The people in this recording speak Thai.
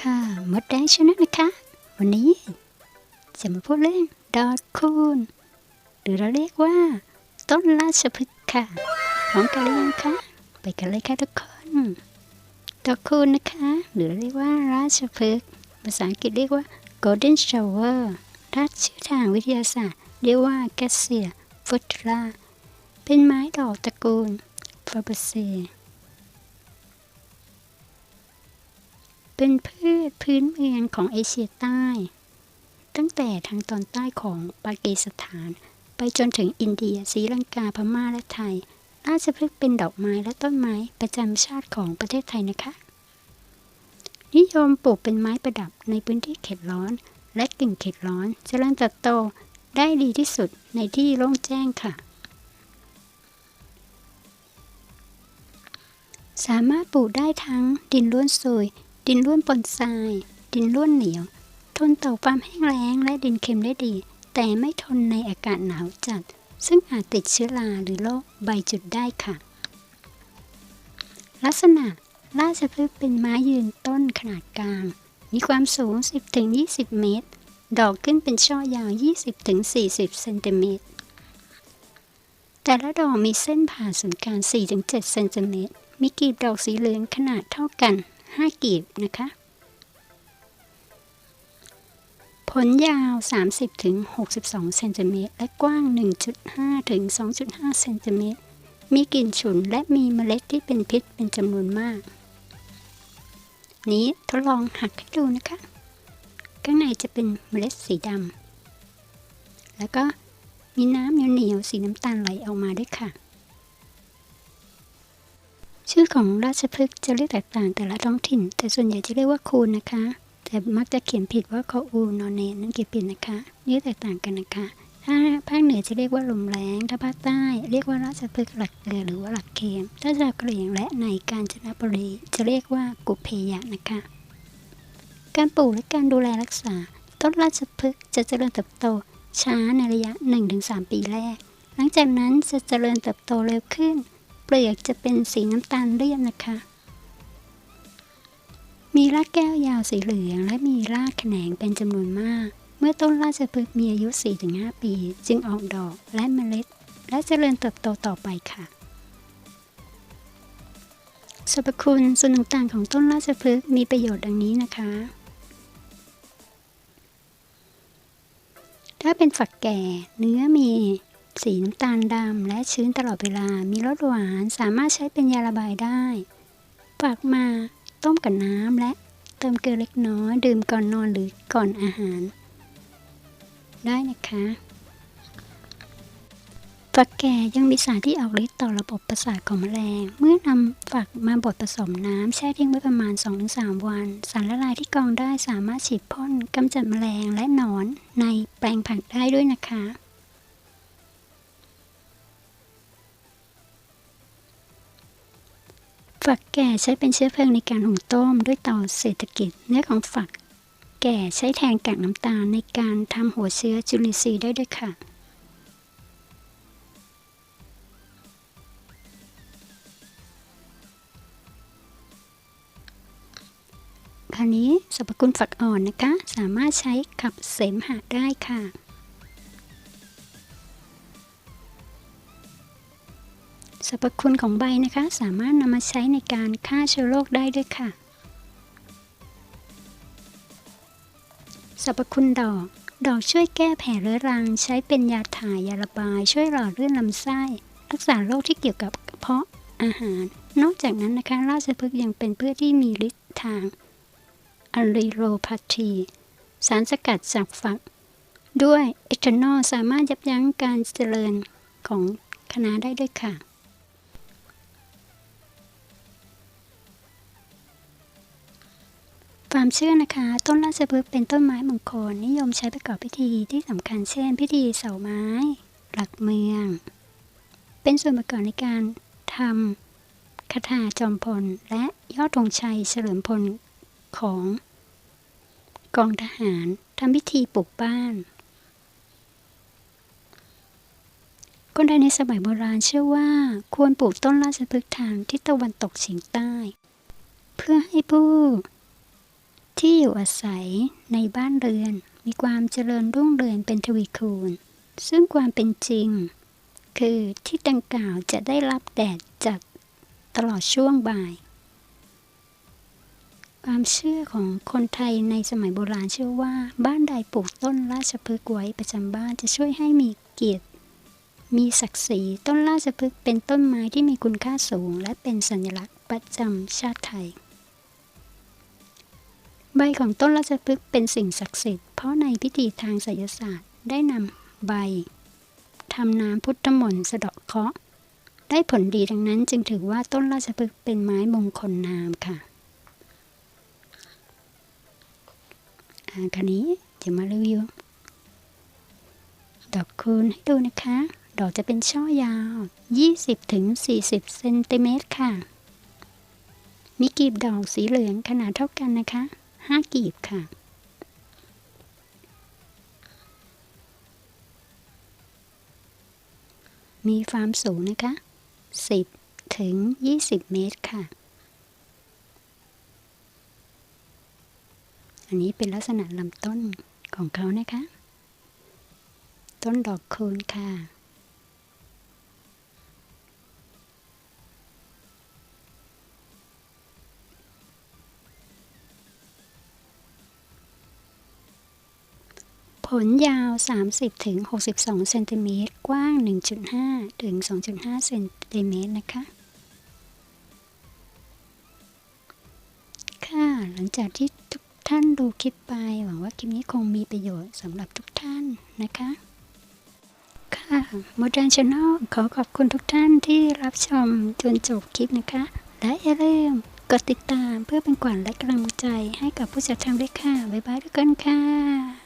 ค่ะมดแดงชนะนะคะ วันนี้จะมาพูดเรื่องดอกคูณหรือเราเรียกว่า ต้นราชพฤกษ์ค่ะพร้อมกันหรือยังคะไปกันเลยค่ะทุกคนดอกคูณนะคะ หรือเรียกว่าราชพฤกษ์ภาษาอังกฤษเรียกว่า golden shower ถ้าชื่อทางวิทยาศาสตร์ เรียกว่า g a s s i a f u t r a เป็นไม้ดอกตระกูล Fabaceae เเป็นพืชพื้นเมืองของเอเชียใต้ ตั้งแต่ทางตอนใต้ของปากีสถาน ไปจนถึงอินเดียศรีลังกาพม่าและไทย ราชพฤกษ์เป็นดอกไม้และต้นไม้ประจำชาติของประเทศไทยนะคะ นิยมปลูกเป็นไม้ประดับในพื้นที่เขตร้อน และกึ่งเขตร้อนจเจริญเติบโตได้ดีที่สุดในที่โล่งแจ้งค่ะ สามารถปลูกได้ทั้งดินล้วนซุย ดินล้วนปนทราย ดินล้วนเหนียว ทนต่อความแห้งแล้งและดินเค็มได้ดี แต่ไม่ทนในอากาศหนาวจัด ซึ่งอาจติดเชื้อราหรือโรคใบจุดได้ค่ะ ลักษณะราชพฤกษ์เป็นไม้ยืนต้นขนาดกลาง มีความสูง 10-20 เมตร ดอกขึ้นเป็นช่อยาว 20-40 เซนติเมตร แต่ละดอกมีเส้นผ่าศูนย์กลาง4-7 เซนติเมตร มีกลีบดอกสีเหลืองขนาดเท่ากัน 5 กีบนะคะ ผลยาว 30-62เซนติเมตรและกว้าง 1.5-2.5เซนติเมตรมีกลิ่นฉุนและมีเมล็ดที่เป็นพิษเป็นจำนวนมาก นี้ทดลองหักให้ดูนะคะ ข้างในจะเป็นเมล็ดสีดำแล้วก็มีน้ำเหนียวๆสีน้ำตาลไหลออกมาด้วยค่ะ ชื่อของราชพฤกษ์จะเรียกแตกต่างแต่ละท้องถิ่น แต่ส่วนใหญ่จะเรียกว่าคูนนะคะ แต่มักจะเขียนผิดว่าคออูนอนเนนนั่นเขียนผิดนะคะนี่แตกต่างกันนะคะ ถ้าภาคเหนือจะเรียกว่าลมแรงถ้าภาคใต้ เรียกว่าราชพฤกษ์หลักเกลือหรือว่าหลักเค็มถ้าชาวกะเหรี่ยงและในกาญจนบุรีจะเรียกว่ากุเพยะนะคะ การปลูกและการดูแลรักษา ต้นราชพฤกษ์จะเจริญเติบโตช้าในระยะ 1-3 ปีแรก หลังจากนั้นจะเจริญเติบโตเร็วขึ้น เปลือกจะเป็นสีน้ำตาลเลี่ยมนะคะ มีรากแก้วยาวสีเหลืองและมีรากแขนงเป็นจำนวนมาก เมื่อต้นราชพฤกษ์มีอายุ 4-5 ปี จึงออกดอกและเมล็ด และเจริญเติบโตต่อไปค่ะสรรพคุณส่วนต่างๆของต้นราชพฤกษ์มีประโยชน์ดังนี้นะคะ ถ้าเป็นฝักแก่เนื้อมี สีน้ำตาลดำและชื้นตลอดเวลา มีรสหวาน สามารถใช้เป็นยาระบายได้ฝักมาต้มกับน้ำและเติมเกลือเล็กน้อย ดื่มก่อนนอนหรือก่อนอาหาร ได้นะคะฝักแก่ยังมีสารที่ออกฤทธิ์ต่อระบบประสาทของแมลง เมื่อนำฝักมาบดผสมน้ำแช่ทิ้งไว้ประมาณ 2-3 วัน สารละลายที่กองได้สามารถฉีดพ่นกำจัดแมลงและหนอนในแปลงผักได้ด้วยนะคะ ฝักแก่ใช้เป็นเชื้อเพลิงในการหุงต้มด้วยเตาเศรษฐกิจ เนื้อของฝักแก่ใช้แทนกากน้ำตาลในการทำหัวเชื้อจุลินทรีย์ได้ด้วยค่ะ คราวนี้สรรพคุณฝักอ่อนนะคะ สามารถใช้ขับเสมหะได้ค่ะ สรรพคุณของใบนะคะ สามารถนำมาใช้ในการฆ่าเชื้อโรคได้ด้วยค่ะ สรรพคุณดอก ดอกช่วยแก้แผลเรื้อรัง ใช้เป็นยาถ่ายยาระบาย ช่วยหล่อเลื่อนลำไส้ รักษาโรคที่เกี่ยวกับกระเพาะอาหาร นอกจากนั้นนะคะ ราชพฤกษ์ยังเป็นพืชที่มีฤทธิ์ทางอะริโรพาธี สารสกัดจากฝัก ด้วยเอทานอลสามารถยับยั้งการเจริญของคณะได้ด้วยค่ะ ความเชื่อนะคะ ต้นราชพฤกษ์เป็นต้นไม้มงคลนิยมใช้ประกอบพิธีที่สำคัญเช่น พิธีเสาไม้ หลักเมือง เป็นส่วนประกอบในการทำคาถาจอมพล และยอดธงชัยเฉลิมพลของกองทหารทำพิธีปลูกบ้าน คนไทยในสมัยโบราณเชื่อว่าควรปลูกต้นราชพฤกษ์ทางทิศตะวันตกเฉียงใต้ เพื่อให้ผู้ ที่อยู่อาศัยในบ้านเรือน มีความเจริญรุ่งเรืองเป็นทวีคูณ ซึ่งความเป็นจริง คือที่ดังกล่าวจะได้รับแดดจากตลอดช่วงบ่าย ความเชื่อของคนไทยในสมัยโบราณเชื่อว่า บ้านใดปลูกต้นราชพฤกษ์ไว้ประจำบ้านจะช่วยให้มีเกียรติ มีศักดิ์ศรีต้นราชพฤกษ์เป็นต้นไม้ที่มีคุณค่าสูง และเป็นสัญลักษณ์ประจำชาติไทย ใบของต้นราชพฤกษ์เป็นสิ่งศักดิ์สิทธิ์เพราะในพิธีทางไสยศาสตร์ได้นำใบทำน้ำพุทธมนต์สะเดาะเคราะห์ได้ผลดีดังนั้นจึงถือว่าต้นราชพฤกษ์เป็นไม้มงคลนามค่ะอ่าครานี้จะมารีวิวดอกคูณให้ดูนะคะ ดอกจะเป็นช่อยาว 20-40เซนติเมตรค่ะ มีกลีบดอกสีเหลืองขนาดเท่ากันนะคะ 5กีบค่ะ มีความสูงนะคะ 10 ถึง 20 เมตรค่ะ อันนี้เป็นลักษณะลำต้นของเขานะคะ ต้นดอกคูณค่ะ ผลยาว 30ถึง62เซนติเมตรกว้าง 1.5 ถึง 2.5เซนติเมตรนะคะ ค่ะ หลังจากที่ทุกท่านดูคลิปไป หวังว่าคลิปนี้คงมีประโยชน์สำหรับทุกท่านนะคะ ค่ะ Modern Channel ขอขอบคุณทุกท่านที่รับชมจนจบคลิปนะคะ และอย่าลืมกดติดตามเพื่อเป็นขวัญและกำลังใจให้กับผู้จัดทำด้วยค่ะ บ๊ายบายทุกคนค่ะ